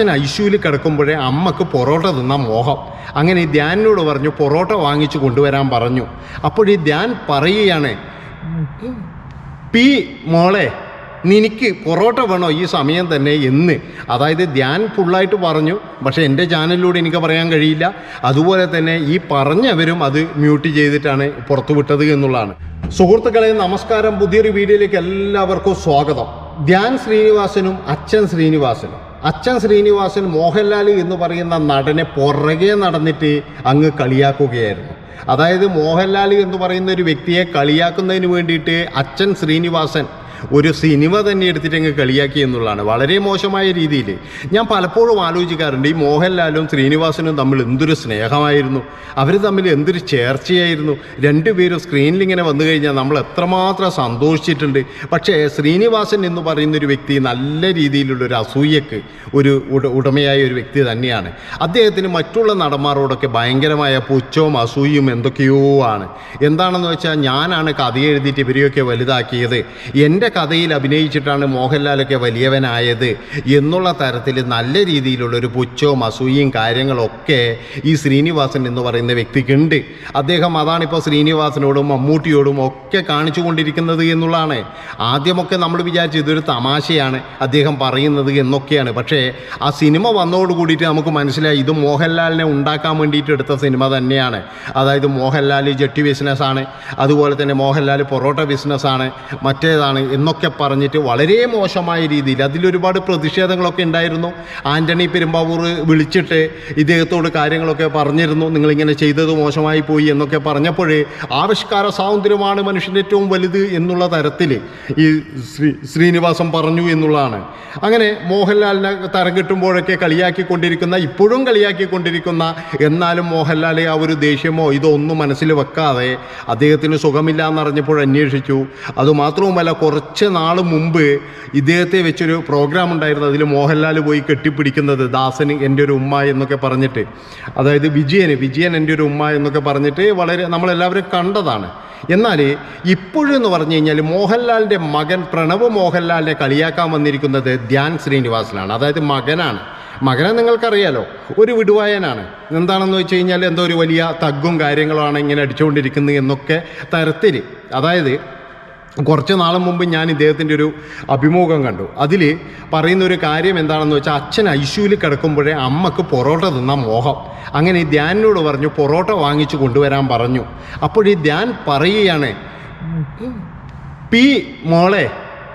അച്ഛൻ ഐശുവിൽ കിടക്കുമ്പോഴേ അമ്മയ്ക്ക് പൊറോട്ട തിന്ന മോഹം. അങ്ങനെ ധ്യാനിനോട് പറഞ്ഞു പൊറോട്ട വാങ്ങിച്ചു കൊണ്ടുവരാൻ പറഞ്ഞു. അപ്പോൾ ഈ ധ്യാൻ പറയുകയാണ് പി മോളെ നിനക്ക് പൊറോട്ട വേണോ ഈ സമയം തന്നെ എന്ന്? അതായത് ധ്യാൻ ഫുള്ളായിട്ട് പറഞ്ഞു പക്ഷേ എന്റെ ചാനലിലൂടെ എനിക്ക് പറയാൻ കഴിയില്ല. അതുപോലെ തന്നെ ഈ പറഞ്ഞവരും അത് മ്യൂട്ട് ചെയ്തിട്ടാണ് പുറത്തു വിട്ടത് എന്നുള്ളതാണ്. സുഹൃത്തുക്കളെ നമസ്കാരം. പുതിയൊരു വീഡിയോയിലേക്ക് എല്ലാവർക്കും സ്വാഗതം. ധ്യാൻ ശ്രീനിവാസനും അച്ഛൻ ശ്രീനിവാസനും. അച്ഛൻ ശ്രീനിവാസൻ മോഹൻലാൽ എന്ന് പറയുന്ന നടനെ പുറകെ നടന്നിട്ട് അങ്ങ് കളിയാക്കുകയായിരുന്നു. അതായത് മോഹൻലാൽ എന്ന് പറയുന്ന ഒരു വ്യക്തിയെ കളിയാക്കുന്നതിന് വേണ്ടിയിട്ട് അച്ഛൻ ശ്രീനിവാസൻ ഒരു സിനിമ തന്നെ എടുത്തിട്ട് അങ്ങ് കളിയാക്കി എന്നുള്ളതാണ്. വളരെ മോശമായ രീതിയിൽ. ഞാൻ പലപ്പോഴും ആലോചിക്കാറുണ്ട് ഈ മോഹൻലാലും ശ്രീനിവാസനും തമ്മിൽ എന്തൊരു സ്നേഹമായിരുന്നു. അവർ തമ്മിൽ എന്തൊരു ചേർച്ചയായിരുന്നു. രണ്ടുപേരും സ്ക്രീനിൽ ഇങ്ങനെ വന്നു കഴിഞ്ഞാൽ നമ്മൾ എത്രമാത്രം സന്തോഷിച്ചിട്ടുണ്ട്. പക്ഷേ ശ്രീനിവാസൻ എന്ന് പറയുന്ന ഒരു വ്യക്തി നല്ല രീതിയിലുള്ള ഒരു അസൂയക്ക് ഒരു ഉട- ഉടമയായ ഒരു വ്യക്തി തന്നെയാണ്. അദ്ദേഹത്തിന് മറ്റുള്ള നടന്മാരോടൊക്കെ ഭയങ്കരമായ പുച്ഛവും അസൂയും എന്തൊക്കെയോ ആണ്. എന്താണെന്ന് വെച്ചാൽ ഞാനാണ് കഥ എഴുതിയിട്ട് ഇവരെയൊക്കെ വലുതാക്കിയത്. എന്റെ കഥയിൽ അഭിനയിച്ചിട്ടാണ് മോഹൻലാലൊക്കെ വലിയവനായത് എന്നുള്ള തരത്തിൽ നല്ല രീതിയിലുള്ളൊരു പുച്ഛവും അസൂയയും കാര്യങ്ങളൊക്കെ ഈ ശ്രീനിവാസൻ എന്ന് പറയുന്ന വ്യക്തിക്കുണ്ട്. അദ്ദേഹം അതാണിപ്പോൾ ശ്രീനിവാസനോടും മമ്മൂട്ടിയോടും ഒക്കെ കാണിച്ചു കൊണ്ടിരിക്കുന്നത് എന്നുള്ളതാണ്. ആദ്യമൊക്കെ നമ്മൾ വിചാരിച്ചു ഇതൊരു തമാശയാണ് അദ്ദേഹം പറയുന്നത് എന്നൊക്കെയാണ്. പക്ഷേ ആ സിനിമ വന്നതോട് കൂടിയിട്ട് നമുക്ക് മനസ്സിലായി ഇത് മോഹൻലാലിനെ ഉണ്ടാക്കാൻ വേണ്ടിയിട്ട് എടുത്ത സിനിമ തന്നെയാണ്. അതായത് മോഹൻലാൽ ജട്ടി ബിസിനസ്സാണ്. അതുപോലെ തന്നെ മോഹൻലാൽ പൊറോട്ട ബിസിനസ്സാണ്. മറ്റേതാണ് എന്നൊക്കെ പറഞ്ഞിട്ട് വളരെ മോശമായ രീതിയിൽ അതിലൊരുപാട് പ്രതിഷേധങ്ങളൊക്കെ ഉണ്ടായിരുന്നു. ആന്റണി പെരുമ്പാവൂർ വിളിച്ചിട്ട് ഇദ്ദേഹത്തോട് കാര്യങ്ങളൊക്കെ പറഞ്ഞിരുന്നു. നിങ്ങളിങ്ങനെ ചെയ്തത് മോശമായി പോയി എന്നൊക്കെ പറഞ്ഞപ്പോഴേ ആവിഷ്കാര സ്വാതന്ത്ര്യമാണ് മനുഷ്യന്റെ ഏറ്റവും വലുത് എന്നുള്ള തരത്തിൽ ഈ ശ്രീ ശ്രീനിവാസം പറഞ്ഞു എന്നുള്ളതാണ്. അങ്ങനെ മോഹൻലാലിനെ തരം കിട്ടുമ്പോഴൊക്കെ കളിയാക്കിക്കൊണ്ടിരിക്കുന്ന ഇപ്പോഴും കളിയാക്കിക്കൊണ്ടിരിക്കുന്ന എന്നാലും മോഹൻലാലെ ആ ഒരു ദേഷ്യമോ ഇതോ ഒന്നും മനസ്സിൽ വെക്കാതെ അദ്ദേഹത്തിന് സുഖമില്ല എന്നറിഞ്ഞപ്പോൾ അന്വേഷിച്ചു. അതുമാത്രവുമല്ല കുറച്ച് നാൾ മുമ്പ് ഇദ്ദേഹത്തെ വെച്ചൊരു പ്രോഗ്രാം ഉണ്ടായിരുന്നു. അതിൽ മോഹൻലാൽ പോയി കെട്ടിപ്പിടിക്കുന്നത് ദാസന് എന്റെ ഒരു ഉമ്മ എന്നൊക്കെ പറഞ്ഞിട്ട്. അതായത് വിജയന് വിജയൻ എന്റെ ഒരു ഉമ്മ എന്നൊക്കെ പറഞ്ഞിട്ട് വളരെ നമ്മളെല്ലാവരും കണ്ടതാണ്. എന്നാൽ ഇപ്പോഴെന്ന് പറഞ്ഞു കഴിഞ്ഞാൽ മോഹൻലാലിന്റെ മകൻ പ്രണവ് മോഹൻലാലിനെ കളിയാക്കാൻ വന്നിരിക്കുന്നത് ധ്യാൻ ശ്രീനിവാസനാണ്. അതായത് മകനാണ്. മകനെ നിങ്ങൾക്കറിയാലോ ഒരു വിടുവായനാണ്. എന്താണെന്ന് വെച്ച് കഴിഞ്ഞാൽ എന്തോ ഒരു വലിയ തഗ്ഗും കാര്യങ്ങളുമാണ് ഇങ്ങനെ അടിച്ചുകൊണ്ടിരിക്കുന്നത് എന്നൊക്കെ തരത്തിൽ അതായത് കുറച്ച് നാൾ മുമ്പ് ഞാൻ ഇദ്ദേഹത്തിന്റെ ഒരു അഭിമുഖം കണ്ടു. അതിൽ പറയുന്ന ഒരു കാര്യം എന്താണെന്ന് വെച്ചാൽ അച്ഛൻ ഐശുവിൽ കിടക്കുമ്പോഴേ അമ്മയ്ക്ക് പൊറോട്ട തിന്ന മോഹം. അങ്ങനെ ഈ ധ്യാനിനോട് പറഞ്ഞു പൊറോട്ട വാങ്ങിച്ചു കൊണ്ടുവരാൻ പറഞ്ഞു. അപ്പോൾ ഈ ധ്യാൻ പറയുകയാണ് പി മോളെ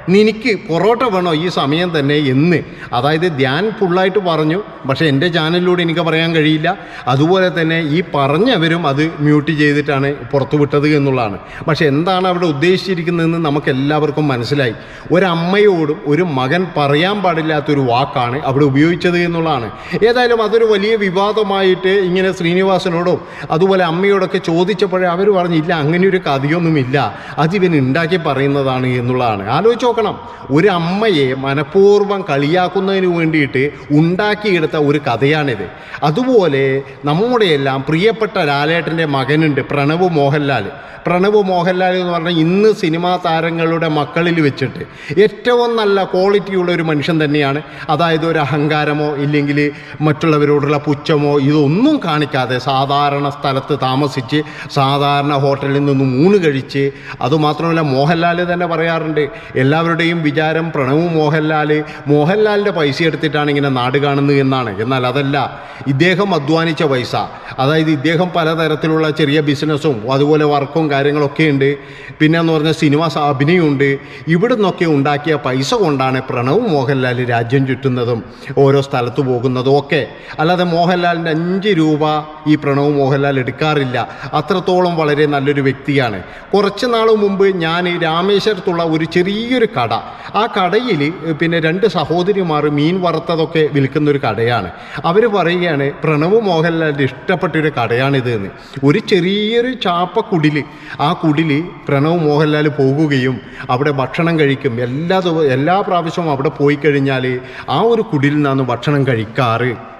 നിനിക്ക് പൊറോട്ട വേണോ ഈ സമയം തന്നെ എന്ന്. അതായത് ധ്യാൻ ഫുള്ളായിട്ട് പറഞ്ഞു പക്ഷേ എന്റെ ചാനലിലൂടെ എനിക്ക് പറയാൻ കഴിയില്ല. അതുപോലെ തന്നെ ഈ പറഞ്ഞവരും അത് മ്യൂട്ട് ചെയ്തിട്ടാണ് പുറത്തു വിട്ടത് എന്നുള്ളതാണ്. പക്ഷേ എന്താണ് അവിടെ ഉദ്ദേശിച്ചിരിക്കുന്നതെന്ന് നമുക്ക് എല്ലാവർക്കും മനസ്സിലായി. ഒരമ്മയോടും ഒരു മകൻ പറയാൻ പാടില്ലാത്തൊരു വാക്കാണ് അവിടെ ഉപയോഗിച്ചത് എന്നുള്ളതാണ്. ഏതായാലും അതൊരു വലിയ വിവാദമായിട്ട് ഇങ്ങനെ ശ്രീനിവാസനോടും അതുപോലെ അമ്മയോടൊക്കെ ചോദിച്ചപ്പോഴേ അവർ പറഞ്ഞില്ല അങ്ങനെ ഒരു കഥയൊന്നുമില്ല. അത് ഉണ്ടാക്കി പറയുന്നതാണ് എന്നുള്ളതാണ്. ആലോചിച്ച് നോക്കണം. ഒരു അമ്മയെ മനഃപൂർവം കളിയാക്കുന്നതിന് വേണ്ടിയിട്ട് ഉണ്ടാക്കിയെടുത്ത ഒരു കഥയാണിത്. അതുപോലെ നമ്മുടെ എല്ലാം പ്രിയപ്പെട്ട ലാലേട്ടന്റെ മകനുണ്ട് പ്രണവ് മോഹൻലാൽ പ്രണവ് മോഹൻലാൽ എന്ന് പറഞ്ഞാൽ ഇന്ന് സിനിമാ താരങ്ങളുടെ മക്കളിൽ വെച്ചിട്ട് ഏറ്റവും നല്ല ക്വാളിറ്റിയുള്ള ഒരു മനുഷ്യൻ തന്നെയാണ്. അതായത് ഒരു അഹങ്കാരമോ ഇല്ലെങ്കിൽ മറ്റുള്ളവരോടുള്ള പുച്ഛമോ ഇതൊന്നും കാണിക്കാതെ സാധാരണ സ്ഥലത്ത് താമസിച്ച് സാധാരണ ഹോട്ടലിൽ നിന്ന് മൂന്ന് കഴിച്ച് അതുമാത്രമല്ല മോഹൻലാൽ തന്നെ പറയാറുണ്ട് എല്ലാവരുടെയും വിചാരം പ്രണവ് മോഹൻലാൽ മോഹൻലാലിന്റെ പൈസ എടുത്തിട്ടാണ് ഇങ്ങനെ നാട് കാണുന്നത് എന്നാണ്. എന്നാൽ അതല്ല ഇദ്ദേഹം അധ്വാനിച്ച പൈസ. അതായത് ഇദ്ദേഹം പലതരത്തിലുള്ള ചെറിയ ബിസിനസ്സും അതുപോലെ വർക്കും കാര്യങ്ങളൊക്കെ ഉണ്ട്. പിന്നെ എന്ന് പറഞ്ഞാൽ സിനിമ അഭിനയമുണ്ട്. ഇവിടെ നിന്നൊക്കെ ഉണ്ടാക്കിയ പൈസ കൊണ്ടാണ് പ്രണവ് മോഹൻലാൽ രാജ്യം ചുറ്റുന്നതും ഓരോ സ്ഥലത്ത് പോകുന്നതും ഒക്കെ. അല്ലാതെ മോഹൻലാലിന്റെ അഞ്ച് രൂപ ഈ പ്രണവ് മോഹൻലാൽ എടുക്കാറില്ല. അത്രത്തോളം വളരെ നല്ലൊരു വ്യക്തിയാണ്. കുറച്ച് നാൾ മുമ്പ് ഞാൻ രാമേശ്വരത്തുള്ള ഒരു ചെറിയൊരു കട. ആ കടയിൽ പിന്നെ രണ്ട് സഹോദരിമാർ മീൻ വറുത്തതൊക്കെ വിൽക്കുന്ന ഒരു കടയാണ്. അവർ പറയുകയാണ് പ്രണവ് മോഹൻലാലിന്റെ ഇഷ്ടപ്പെട്ടൊരു കടയാണിത് എന്ന്. ഒരു ചെറിയൊരു ചാപ്പ കുടിൽ ആ കുടിൽ പ്രണവ് മോഹൻലാൽ പോകുകയും അവിടെ ഭക്ഷണം കഴിക്കും. എല്ലാ എല്ലാ പ്രാവശ്യവും അവിടെ പോയി കഴിഞ്ഞാൽ ആ ഒരു കുടിലിൽ നിന്നാണ് ഭക്ഷണം കഴിക്കാറ്.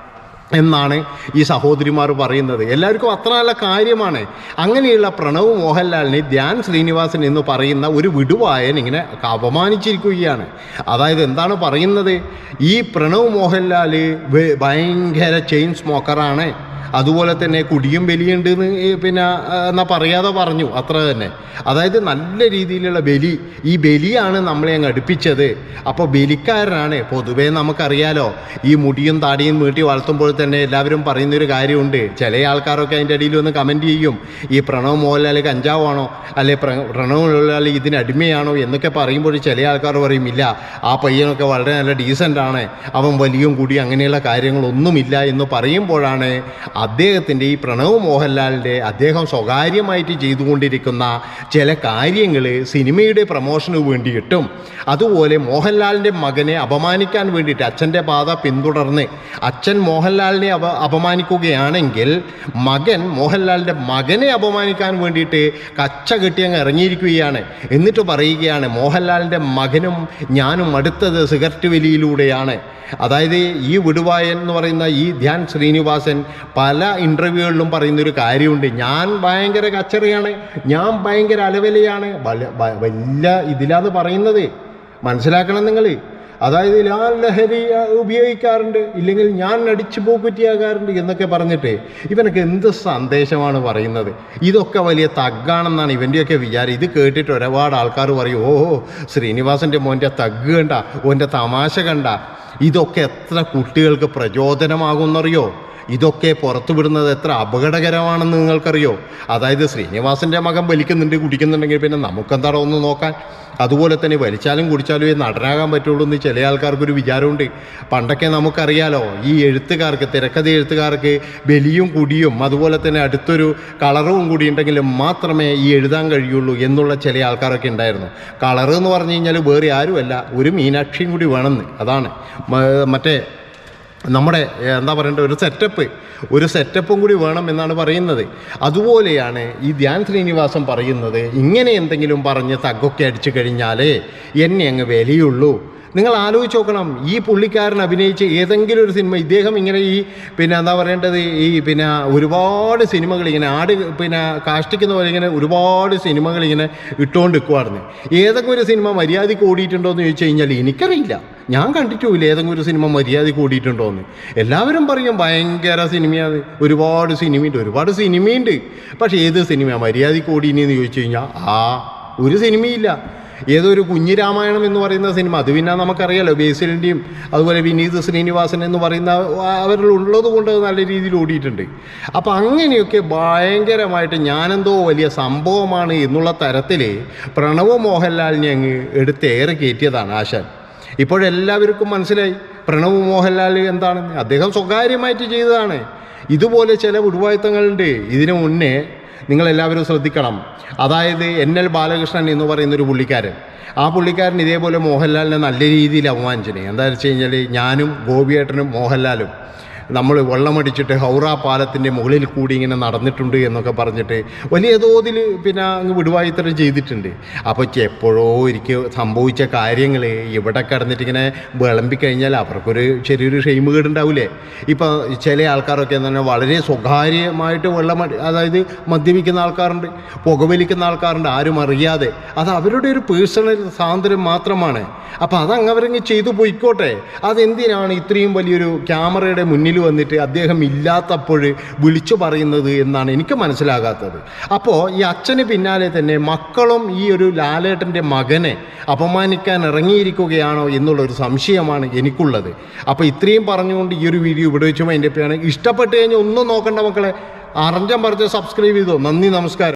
എന്നാണ് ഈ സഹോദരിമാർ പറയുന്നത്. എല്ലാവർക്കും അത്ര നല്ല കാര്യമാണ്. അങ്ങനെയുള്ള പ്രണവ് മോഹൻലാലിനെ ധ്യാൻ ശ്രീനിവാസൻ എന്ന് പറയുന്ന ഒരു വിടുവായൻ ഇങ്ങനെ അപമാനിച്ചിരിക്കുകയാണ്. അതായത് എന്താണ് പറയുന്നത്? ഈ പ്രണവ് മോഹൻലാൽ ഭയങ്കര ചെയിൻ സ്മോക്കറാണ്. അതുപോലെ തന്നെ കുടിയും ബലിയുണ്ട് എന്ന് പിന്നെ എന്നാൽ എന്നാ പറയാതെ പറഞ്ഞു. അത്ര തന്നെ. അതായത് നല്ല രീതിയിലുള്ള ബലി. ഈ ബലിയാണ് നമ്മളെ അങ്ങ് അടുപ്പിച്ചത്. അപ്പോൾ ബലിക്കാരനാണ്. പൊതുവേ നമുക്കറിയാലോ ഈ മുടിയും താടിയും വീട്ടി വളർത്തുമ്പോൾ തന്നെ എല്ലാവരും പറയുന്നൊരു കാര്യമുണ്ട്. ചില ആൾക്കാരൊക്കെ അതിന്റെ ഇടയിൽ ഒന്ന് കമന്റ് ചെയ്യും. ഈ പ്രണവ് മോഹൻലാൽ കഞ്ചാവാണോ? അല്ലെ പ്ര- പ്രണവ് മോഹൻലാൽ ഇതിനടിമയാണോ എന്നൊക്കെ പറയുമ്പോൾ ചില ആൾക്കാർ പറയും ഇല്ല ആ പയ്യനൊക്കെ വളരെ നല്ല ഡീസന്റ് ആണ്. അവൻ വലിയും കൂടി അങ്ങനെയുള്ള കാര്യങ്ങളൊന്നുമില്ല എന്ന് പറയുമ്പോഴാണ് അദ്ദേഹത്തിന്റെ ഈ പ്രണവ് മോഹൻലാലിന്റെ അദ്ദേഹം സ്വകാര്യമായിട്ട് ചെയ്തുകൊണ്ടിരിക്കുന്ന ചില കാര്യങ്ങൾ സിനിമയുടെ പ്രമോഷന് വേണ്ടിയിട്ടും അതുപോലെ മോഹൻലാലിന്റെ മകനെ അപമാനിക്കാൻ വേണ്ടിയിട്ട് അച്ഛന്റെ പാത പിന്തുടർന്ന് അച്ഛൻ മോഹൻലാലിനെ അപ അപമാനിക്കുകയാണെങ്കിൽ മകൻ മോഹൻലാലിന്റെ മകനെ അപമാനിക്കാൻ വേണ്ടിയിട്ട് കച്ച കെട്ടി അങ്ങ് ഇറങ്ങിയിരിക്കുകയാണ്. എന്നിട്ട് പറയുകയാണ് മോഹൻലാലിന്റെ മകനും ഞാനും അടുത്തത് സിഗരറ്റ് വലിയിലൂടെയാണ്. അതായത് ഈ വിടുവായൻ എന്ന് പറയുന്ന ഈ ധ്യാൻ ശ്രീനിവാസൻ പല ഇന്റർവ്യൂകളിലും പറയുന്നൊരു കാര്യമുണ്ട്. ഞാൻ ഭയങ്കര കച്ചറിയാണ്. ഞാൻ ഭയങ്കര അലവലയാണ്. വല- വ- വലിയ ഇതിലാന്ന് പറയുന്നത്. മനസ്സിലാക്കണം നിങ്ങൾ അതായത് ഞാൻ ലഹരി ഉപയോഗിക്കാറുണ്ട്. ഇല്ലെങ്കിൽ ഞാൻ അടിച്ചു പോക്കുറ്റിയാകാറുണ്ട് എന്നൊക്കെ പറഞ്ഞിട്ട് ഇവനൊക്കെ എന്ത് സന്ദേശമാണ് പറയുന്നത്? ഇതൊക്കെ വലിയ തഗ്ഗാണെന്നാണ് ഇവന്റെയൊക്കെ വിചാരം. ഇത് കേട്ടിട്ട് ഒരുപാട് ആൾക്കാർ പറയും ഓ ശ്രീനിവാസന്റെ മോന്റെ തഗ് കണ്ട ഓന്റെ തമാശ കണ്ട. ഇതൊക്കെ എത്ര കുട്ടികൾക്ക് പ്രചോദനമാകുമെന്നറിയോ? ഇതൊക്കെ പുറത്തുവിടുന്നത് എത്ര അപകടകരമാണെന്ന് നിങ്ങൾക്കറിയോ? അതായത് ശ്രീനിവാസന്റെ മകൻ വലിക്കുന്നുണ്ട് കുടിക്കുന്നുണ്ടെങ്കിൽ പിന്നെ നമുക്കെന്താണോ ഒന്ന് നോക്കാൻ? അതുപോലെ തന്നെ വലിച്ചാലും കുടിച്ചാലും ഈ നടനാകാൻ പറ്റുള്ളൂ എന്ന് ചില ആൾക്കാർക്കൊരു വിചാരമുണ്ട്. പണ്ടൊക്കെ നമുക്കറിയാലോ ഈ എഴുത്തുകാർക്ക് തിരക്കഥ എഴുത്തുകാർക്ക് ബലിയും കുടിയും അതുപോലെ തന്നെ അടുത്തൊരു കളറും കൂടി ഉണ്ടെങ്കിൽ മാത്രമേ ഈ എഴുതാൻ കഴിയുള്ളൂ എന്നുള്ള ചില ആൾക്കാരൊക്കെ ഉണ്ടായിരുന്നു. കളറ് എന്ന് പറഞ്ഞു കഴിഞ്ഞാൽ വേറെ ആരുമല്ല ഒരു മീനാക്ഷിയും കൂടി വേണമെന്ന്. അതാണ്. മറ്റേ നമ്മുടെ എന്താ പറയേണ്ട ഒരു സെറ്റപ്പ് ഒരു സെറ്റപ്പും കൂടി വേണം എന്നാണ് പറയുന്നത്. അതുപോലെയാണ് ഈ ധ്യാൻ ശ്രീനിവാസം പറയുന്നത് ഇങ്ങനെ എന്തെങ്കിലും പറഞ്ഞ് തഗ്ഗൊക്കെ അടിച്ചു കഴിഞ്ഞാലേ എന്നെ അങ്ങ് വിലയുള്ളൂ. നിങ്ങൾ ആലോചിച്ച് നോക്കണം. ഈ പുള്ളിക്കാരൻ അഭിനയിച്ച ഏതെങ്കിലും ഒരു സിനിമ ഇദ്ദേഹം ഇങ്ങനെ ഈ പിന്നെ എന്താ പറയേണ്ടത്? ഈ പിന്നെ ഒരുപാട് സിനിമകൾ ഇങ്ങനെ ആട് പിന്നെ കാഷ്ടിക്കുന്ന പോലെ ഇങ്ങനെ ഒരുപാട് സിനിമകൾ ഇങ്ങനെ ഇട്ടുകൊണ്ട് നിൽക്കുമായിരുന്നു ഏതെങ്കിലും ഒരു സിനിമ മര്യാദയ്ക്ക് ഓടിയിട്ടുണ്ടോ എന്ന് ചോദിച്ചു കഴിഞ്ഞാൽ എനിക്കറിയില്ല. ഞാൻ കണ്ടിട്ടുമില്ല ഏതെങ്കിലും ഒരു സിനിമ മര്യാദയ്ക്ക് ഓടിയിട്ടുണ്ടോ എന്ന് എല്ലാവരും പറയും ഭയങ്കര സിനിമയാണ്. ഒരുപാട് സിനിമയുണ്ട് ഒരുപാട് സിനിമയുണ്ട്. പക്ഷേ ഏത് സിനിമയാണ് മര്യാദയ്ക്ക് കൂടിയെന്ന് ചോദിച്ചു കഴിഞ്ഞാൽ ആ ഒരു സിനിമയില്ല. ഏതോ ഒരു കുഞ്ഞിരാമായണം എന്ന് പറയുന്ന സിനിമ അത് പിന്നെ നമുക്കറിയാലോ ബേസിലിന്റെയും അതുപോലെ വിനീത് ശ്രീനിവാസൻ എന്ന് പറയുന്ന അവരിലുള്ളത് കൊണ്ട് നല്ല രീതിയിൽ ഓടിയിട്ടുണ്ട്. അപ്പം അങ്ങനെയൊക്കെ ഭയങ്കരമായിട്ട് ഞാനെന്തോ വലിയ സംഭവമാണ് എന്നുള്ള തരത്തിൽ പ്രണവ് മോഹൻലാലിനെ അങ്ങ് എടുത്ത് ഏറെ കയറ്റിയതാണ് ആശാൻ. ഇപ്പോഴെല്ലാവർക്കും മനസ്സിലായി പ്രണവ് മോഹൻലാൽ എന്താണെന്ന്. അദ്ദേഹം സ്വകാര്യമായിട്ട് ചെയ്തതാണ്. ഇതുപോലെ ചില ഉടുവായുത്തങ്ങളുണ്ട് ഇതിനു മുന്നേ നിങ്ങളെല്ലാവരും ശ്രദ്ധിക്കണം. അതായത് എൻ എൽ ബാലകൃഷ്ണൻ എന്ന് പറയുന്ന ഒരു പുള്ളിക്കാരൻ. ആ പുള്ളിക്കാരൻ ഇതേപോലെ മോഹൻലാലിനെ നല്ല രീതിയിൽ അപമാനിച്ചിനെ. എന്താ വെച്ച് കഴിഞ്ഞാൽ ഞാനും ഗോപിയേട്ടനും മോഹൻലാലും നമ്മൾ വെള്ളമടിച്ചിട്ട് ഹൗറ പാലത്തിന്റെ മുകളിൽ കൂടി ഇങ്ങനെ നടന്നിട്ടുണ്ട് എന്നൊക്കെ പറഞ്ഞിട്ട് വലിയ തോതിൽ പിന്നെ അങ്ങ് വിടുവായിത്തരം ചെയ്തിട്ടുണ്ട്. അപ്പോൾ എപ്പോഴോ എനിക്ക് സംഭവിച്ച കാര്യങ്ങൾ ഇവിടെ കിടന്നിട്ട് ഇങ്ങനെ വിളമ്പിക്കഴിഞ്ഞാൽ അവർക്കൊരു ചെറിയൊരു ഷെയിം കേടുണ്ടാവില്ലേ ഇപ്പോൾ ചില ആൾക്കാരൊക്കെ എന്ന് പറഞ്ഞാൽ വളരെ സ്വകാര്യമായിട്ട് വെള്ളം അതായത് മദ്യപിക്കുന്ന ആൾക്കാരുണ്ട് പുകവലിക്കുന്ന ആൾക്കാരുണ്ട് ആരും അറിയാതെ. അത് അവരുടെ ഒരു പേഴ്സണൽ സ്വാതന്ത്ര്യം മാത്രമാണ്. അപ്പോൾ അതങ്ങ് അവരങ്ങ് ചെയ്തു പോയിക്കോട്ടെ. അതെന്തിനാണ് ഇത്രയും വലിയൊരു ക്യാമറയുടെ മുന്നിൽ വന്നിട്ട് അദ്ദേഹം ഇല്ലാത്തപ്പോൾ വിളിച്ചു പറയുന്നത് എന്നാണ് എനിക്ക് മനസ്സിലാകാത്തത്. അപ്പോൾ ഈ അച്ഛന് പിന്നാലെ തന്നെ മക്കളും ഈ ഒരു ലാലേട്ടന്റെ മകനെ അപമാനിക്കാൻ ഇറങ്ങിയിരിക്കുകയാണോ എന്നുള്ളൊരു സംശയമാണ് എനിക്കുള്ളത്. അപ്പോൾ ഇത്രയും പറഞ്ഞുകൊണ്ട് ഈ ഒരു വീഡിയോ ഇവിടെ വെച്ചുമ്പോൾ എന്റെ പേരാണ് ഇഷ്ടപ്പെട്ട് കഴിഞ്ഞാൽ ഒന്നും നോക്കണ്ട മക്കളെ. അറിഞ്ഞം പറഞ്ഞ് സബ്സ്ക്രൈബ് ചെയ്തോ. നന്ദി നമസ്കാരം.